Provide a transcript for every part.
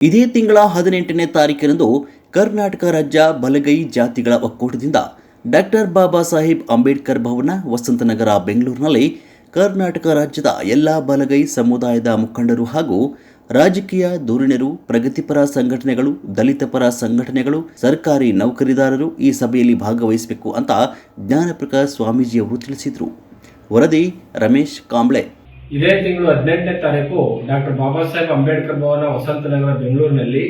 ಇದೇ ತಿಂಗಳ ಹದಿನೆಂಟನೇ ತಾರೀಕಿನಂದು ಕರ್ನಾಟಕ ರಾಜ್ಯ ಬಲಗೈ ಜಾತಿಗಳ ಒಕ್ಕೂಟದಿಂದ ಡಾಕ್ಟರ್ ಬಾಬಾ ಸಾಹೇಬ್ ಅಂಬೇಡ್ಕರ್ ಭವನ ವಸಂತನಗರ ಬೆಂಗಳೂರಿನಲ್ಲಿ ಕರ್ನಾಟಕ ರಾಜ್ಯದ ಎಲ್ಲ ಬಲಗೈ ಸಮುದಾಯದ ಮುಖಂಡರು ಹಾಗೂ ರಾಜಕೀಯ ಧೋರಣೆರು ಪ್ರಗತಿಪರ ಸಂಘಟನೆಗಳು ದಲಿತ ಪರ ಸಂಘಟನೆಗಳು, ಸರ್ಕಾರಿ ನೌಕರಿದಾರರು ಈ ಸಭೆಯಲ್ಲಿ ಭಾಗವಹಿಸಬೇಕು ಅಂತ ಜ್ಞಾನಪ್ರಕಾಶ್ ಸ್ವಾಮೀಜಿಯವರು ತಿಳಿಸಿದರು. ವರದಿ ರಮೇಶ್ ಕಾಂಬ್ಳೆ. ಇದೇ ತಿಂಗಳು ಹದಿನೆಂಟನೇ ತಾರೀಕು ಡಾಕ್ಟರ್ ಬಾಬಾ ಸಾಹೇಬ್ ಅಂಬೇಡ್ಕರ್ ಭವನ ವಸಂತನಗರ ಬೆಂಗಳೂರಿನಲ್ಲಿ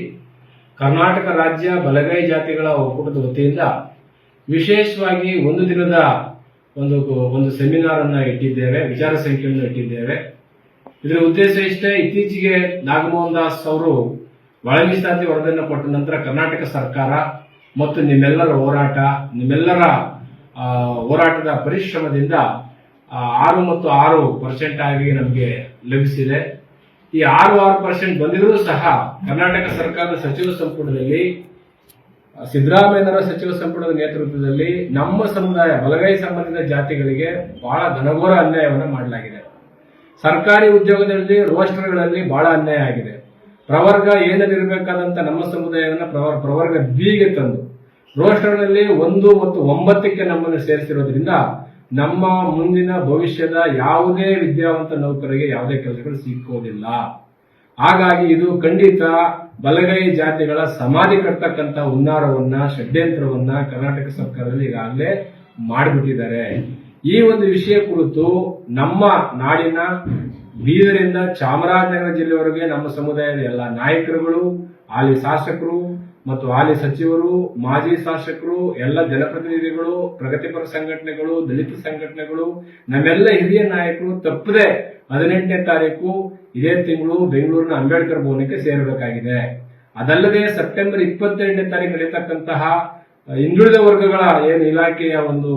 ಕರ್ನಾಟಕ ರಾಜ್ಯ ಬಲಗೈ ಜಾತಿಗಳ ಒಕ್ಕೂಟದ ವತಿಯಿಂದ ವಿಶೇಷವಾಗಿ ಒಂದು ದಿನದ ಒಂದು ಒಂದು ಸೆಮಿನಾರ್ ಅನ್ನ ಇಟ್ಟಿದ್ದೇವೆ, ವಿಚಾರ ಸಂಖ್ಯೆಯನ್ನು ಇಟ್ಟಿದ್ದೇವೆ. ಇದರ ಉದ್ದೇಶ ಇಷ್ಟೇ, ಇತ್ತೀಚೆಗೆ ನಾಗಮೋಹನ್ ದಾಸ್ ಅವರು ಒಳ ಮೀಸಲಾತಿ ವರದಿಯನ್ನು ಕೊಟ್ಟ ನಂತರ ಕರ್ನಾಟಕ ಸರ್ಕಾರ ಮತ್ತು ನಿಮ್ಮೆಲ್ಲರ ಹೋರಾಟ, ನಿಮ್ಮೆಲ್ಲರ ಹೋರಾಟದ ಪರಿಶ್ರಮದಿಂದ ಆರು ಮತ್ತು ಆರು ಪರ್ಸೆಂಟ್ ಆಗಿ ನಮಗೆ ಲಭಿಸಿದೆ. ಈ ಆರು ಆರು ಪರ್ಸೆಂಟ್ ಬಂದಿದ್ರು ಸಹ ಕರ್ನಾಟಕ ಸರ್ಕಾರದ ಸಚಿವ ಸಂಪುಟದಲ್ಲಿ ಸಿದ್ದರಾಮಯ್ಯನವರ ಸಚಿವ ಸಂಪುಟದ ನೇತೃತ್ವದಲ್ಲಿ ನಮ್ಮ ಸಮುದಾಯ, ಬಲಗೈ ಸಂಬಂಧಿತ ಜಾತಿಗಳಿಗೆ ಬಹಳ ಘನಘೋರ ಅನ್ಯಾಯವನ್ನು ಮಾಡಲಾಗಿದೆ. ಸರ್ಕಾರಿ ಉದ್ಯೋಗದಲ್ಲಿ ರೋಸ್ಟರ್ಗಳಲ್ಲಿ ಬಹಳ ಅನ್ಯಾಯ ಆಗಿದೆ. ಪ್ರವರ್ಗ ಏನಲ್ಲಿರಬೇಕಾದಂತ ನಮ್ಮ ಸಮುದಾಯವನ್ನು ಪ್ರವರ್, ಪ್ರವರ್ಗ ಬಿಗೆ ತಂದು ರೋಸ್ಟರ್ನಲ್ಲಿ ಒಂದು ಮತ್ತು ಒಂಬತ್ತಕ್ಕೆ ನಮ್ಮನ್ನು ಸೇರಿಸಿರೋದ್ರಿಂದ ನಮ್ಮ ಮುಂದಿನ ಭವಿಷ್ಯದ ಯಾವುದೇ ವಿದ್ಯಾವಂತ ನೌಕರಿಗೆ ಯಾವುದೇ ಕೆಲಸಗಳು ಸಿಕ್ಕೋದಿಲ್ಲ. ಹಾಗಾಗಿ ಇದು ಖಂಡಿತ ಬಲಗೈ ಜಾತಿಗಳ ಸಮಾಧಿ ಕಟ್ತಕ್ಕಂತ ಹುನ್ನಾರವನ್ನ, ಷಡ್ಯಂತ್ರವನ್ನ ಕರ್ನಾಟಕ ಸರ್ಕಾರದಲ್ಲಿ ಈಗಾಗಲೇ ಮಾಡಿಬಿಟ್ಟಿದ್ದಾರೆ. ಈ ಒಂದು ವಿಷಯ ಕುರಿತು ನಮ್ಮ ನಾಡಿನ ಬೀದರಿಂದ ಚಾಮರಾಜನಗರ ಜಿಲ್ಲೆವರೆಗೆ ನಮ್ಮ ಸಮುದಾಯದ ಎಲ್ಲ ನಾಯಕರುಗಳು ಅಲ್ಲಿ ಶಾಸಕರು ಮತ್ತು ಹಾಲಿ ಸಚಿವರು, ಮಾಜಿ ಶಾಸಕರು, ಎಲ್ಲ ಜನಪ್ರತಿನಿಧಿಗಳು, ಪ್ರಗತಿಪರ ಸಂಘಟನೆಗಳು, ದಲಿತ ಸಂಘಟನೆಗಳು, ನಮ್ಮೆಲ್ಲ ಹಿರಿಯ ನಾಯಕರು ತಪ್ಪದೆ ಹದಿನೆಂಟನೇ ತಾರೀಕು ಇದೇ ತಿಂಗಳು ಬೆಂಗಳೂರಿನ ಅಂಬೇಡ್ಕರ್ ಭವನಕ್ಕೆ ಸೇರಬೇಕಾಗಿದೆ. ಅದಲ್ಲದೆ ಸೆಪ್ಟೆಂಬರ್ ಇಪ್ಪತ್ತೆರಡನೇ ತಾರೀಕು ನಡೀತಕ್ಕಂತಹ ಹಿಂದುಳಿದ ವರ್ಗಗಳ ಏನು ಇಲಾಖೆಯ ಒಂದು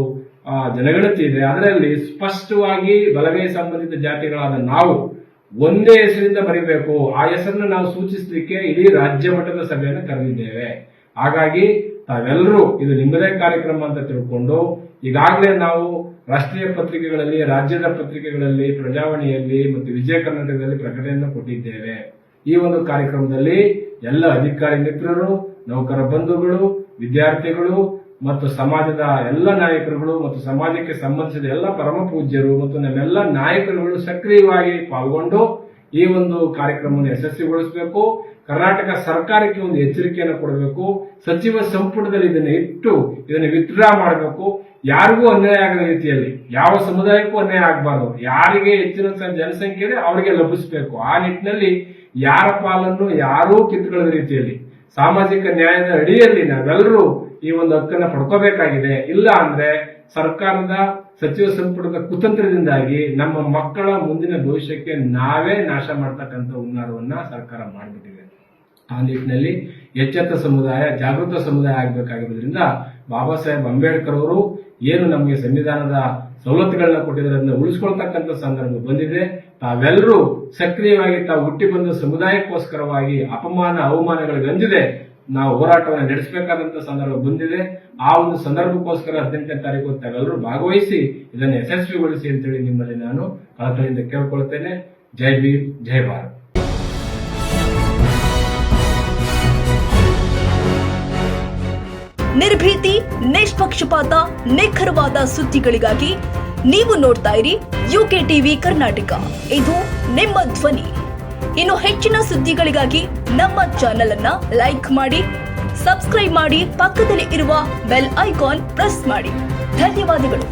ಜನಗಣತಿ ಇದೆ. ಅದರಲ್ಲಿ ಸ್ಪಷ್ಟವಾಗಿ ಬಲಗೈ ಸಂಬಂಧಿತ ಜಾತಿಗಳಾದ ನಾವು ಒಂದೇ ಹೆಸರಿಂದ ಬರೀಬೇಕು. ಆ ಹೆಸರನ್ನು ನಾವು ಸೂಚಿಸಲಿಕ್ಕೆ ಇಡೀ ರಾಜ್ಯ ಮಟ್ಟದ ಸಭೆಯನ್ನು ಕರೆದಿದ್ದೇವೆ. ಹಾಗಾಗಿ ತಾವೆಲ್ಲರೂ ಇದು ನಿಮ್ಮದೇ ಕಾರ್ಯಕ್ರಮ ಅಂತ ತಿಳ್ಕೊಂಡು, ಈಗಾಗಲೇ ನಾವು ರಾಷ್ಟ್ರೀಯ ಪತ್ರಿಕೆಗಳಲ್ಲಿ, ರಾಜ್ಯದ ಪತ್ರಿಕೆಗಳಲ್ಲಿ, ಪ್ರಜಾವಾಣಿಯಲ್ಲಿ ಮತ್ತು ವಿಜಯ ಕರ್ನಾಟಕದಲ್ಲಿ ಪ್ರಕಟಣೆಯನ್ನು ಕೊಟ್ಟಿದ್ದೇವೆ. ಈ ಒಂದು ಕಾರ್ಯಕ್ರಮದಲ್ಲಿ ಎಲ್ಲ ಅಧಿಕಾರಿ ಮಿತ್ರರು, ನೌಕರ ಬಂಧುಗಳು, ವಿದ್ಯಾರ್ಥಿಗಳು ಮತ್ತು ಸಮಾಜದ ಎಲ್ಲ ನಾಯಕರುಗಳು ಮತ್ತು ಸಮಾಜಕ್ಕೆ ಸಂಬಂಧಿಸಿದ ಎಲ್ಲ ಪರಮ ಪೂಜ್ಯರು ಮತ್ತು ನಮ್ಮೆಲ್ಲ ನಾಯಕರುಗಳು ಸಕ್ರಿಯವಾಗಿ ಪಾಲ್ಗೊಂಡು ಈ ಒಂದು ಕಾರ್ಯಕ್ರಮವನ್ನು ಯಶಸ್ವಿಗೊಳಿಸಬೇಕು. ಕರ್ನಾಟಕ ಸರ್ಕಾರಕ್ಕೆ ಒಂದು ಎಚ್ಚರಿಕೆಯನ್ನು ಕೊಡಬೇಕು. ಸಚಿವ ಸಂಪುಟದಲ್ಲಿ ಇದನ್ನು ಇಟ್ಟು ಇದನ್ನು ವಿತ್ಡ್ರಾ ಮಾಡಬೇಕು. ಯಾರಿಗೂ ಅನ್ಯಾಯ ಆಗದ ರೀತಿಯಲ್ಲಿ, ಯಾವ ಸಮುದಾಯಕ್ಕೂ ಅನ್ಯಾಯ ಆಗಬಾರದು. ಯಾರಿಗೆ ಹೆಚ್ಚಿನ ಜನಸಂಖ್ಯೆ ಇದೆ, ಅವರಿಗೆ ಲಭಿಸಬೇಕು. ಆ ನಿಟ್ಟಿನಲ್ಲಿ ಯಾರ ಪಾಲನ್ನು ಯಾರೂ ಕಿತ್ತುಕೊಳ್ಳದ ರೀತಿಯಲ್ಲಿ, ಸಾಮಾಜಿಕ ನ್ಯಾಯದ ಅಡಿಯಲ್ಲಿ ನಾವೆಲ್ಲರೂ ಈ ಒಂದು ಹಕ್ಕನ್ನು ಪಡ್ಕೋಬೇಕಾಗಿದೆ. ಇಲ್ಲ ಅಂದ್ರೆ ಸರ್ಕಾರದ ಸಚಿವ ಸಂಪುಟದ ಕುತಂತ್ರದಿಂದಾಗಿ ನಮ್ಮ ಮಕ್ಕಳ ಮುಂದಿನ ಭವಿಷ್ಯಕ್ಕೆ ನಾವೇ ನಾಶ ಮಾಡ್ತಕ್ಕಂಥ ಹುನ್ನಾರವನ್ನ ಸರ್ಕಾರ ಮಾಡಿಬಿಟ್ಟಿದೆ. ಆ ನಿಟ್ಟಿನಲ್ಲಿ ಎಚ್ಚೆತ್ತ ಸಮುದಾಯ, ಜಾಗೃತ ಸಮುದಾಯ ಆಗಬೇಕಾಗಿರೋದ್ರಿಂದ ಬಾಬಾ ಸಾಹೇಬ್ ಅಂಬೇಡ್ಕರ್ ಅವರು ಏನು ನಮಗೆ ಸಂವಿಧಾನದ ಸವಲತ್ತುಗಳನ್ನ ಕೊಟ್ಟಿದ್ದಾರೆ ಅದನ್ನ ಉಳಿಸ್ಕೊಳ್ತಕ್ಕಂಥ ಸಂದರ್ಭ ಬಂದಿದೆ. ತಾವೆಲ್ಲರೂ ಸಕ್ರಿಯವಾಗಿ ತಾವು ಹುಟ್ಟಿ ಬಂದ ಸಮುದಾಯಕ್ಕೋಸ್ಕರವಾಗಿ ಅಪಮಾನ ಅವಮಾನಗಳಿಗೆ ಅಂದಿದೆ ನಾವು ಹೋರಾಟವನ್ನು ನಡೆಸಬೇಕಾದಂತ ಸಂದರ್ಭ ಬಂದಿದೆ. ಆ ಒಂದು ಸಂದರ್ಭಕ್ಕೋಸ್ಕರ ಹದಿನೆಂಟನೇ ತಾರೀಕು ತಾವೆಲ್ಲರೂ ಭಾಗವಹಿಸಿ ಇದನ್ನು ಯಶಸ್ವಿಗೊಳಿಸಿ ಅಂತೇಳಿ ನಿಮ್ಮಲ್ಲಿ ನಾನು ಕಳಕಳಿಯಿಂದ ಕೇಳ್ಕೊಳ್ತೇನೆ. ಜೈ ಭೀಮ್, ಜೈ ಭಾರತ್. ನಿರ್ಭೀತಿ, ನಿಷ್ಪಕ್ಷಪಾತ, ನಿಖರವಾದ ಸುದ್ದಿಗಳಿಗಾಗಿ ನೀವು ನೋಡ್ತಾ ಇರಿ ಯುಕೆ ಟಿವಿ ಕರ್ನಾಟಕ. ಇದು ನಿಮ್ಮ ಧ್ವನಿ. ಇನ್ನು ಹೆಚ್ಚಿನ ಸುದ್ದಿಗಳಿಗಾಗಿ ನಮ್ಮ ಚಾನೆಲ್ ಅನ್ನ ಲೈಕ್ ಮಾಡಿ, ಸಬ್ಸ್ಕ್ರೈಬ್ ಮಾಡಿ, ಪಕ್ಕದಲ್ಲಿ ಇರುವ ಬೆಲ್ ಐಕಾನ್ ಪ್ರೆಸ್ ಮಾಡಿ. ಧನ್ಯವಾದಗಳು.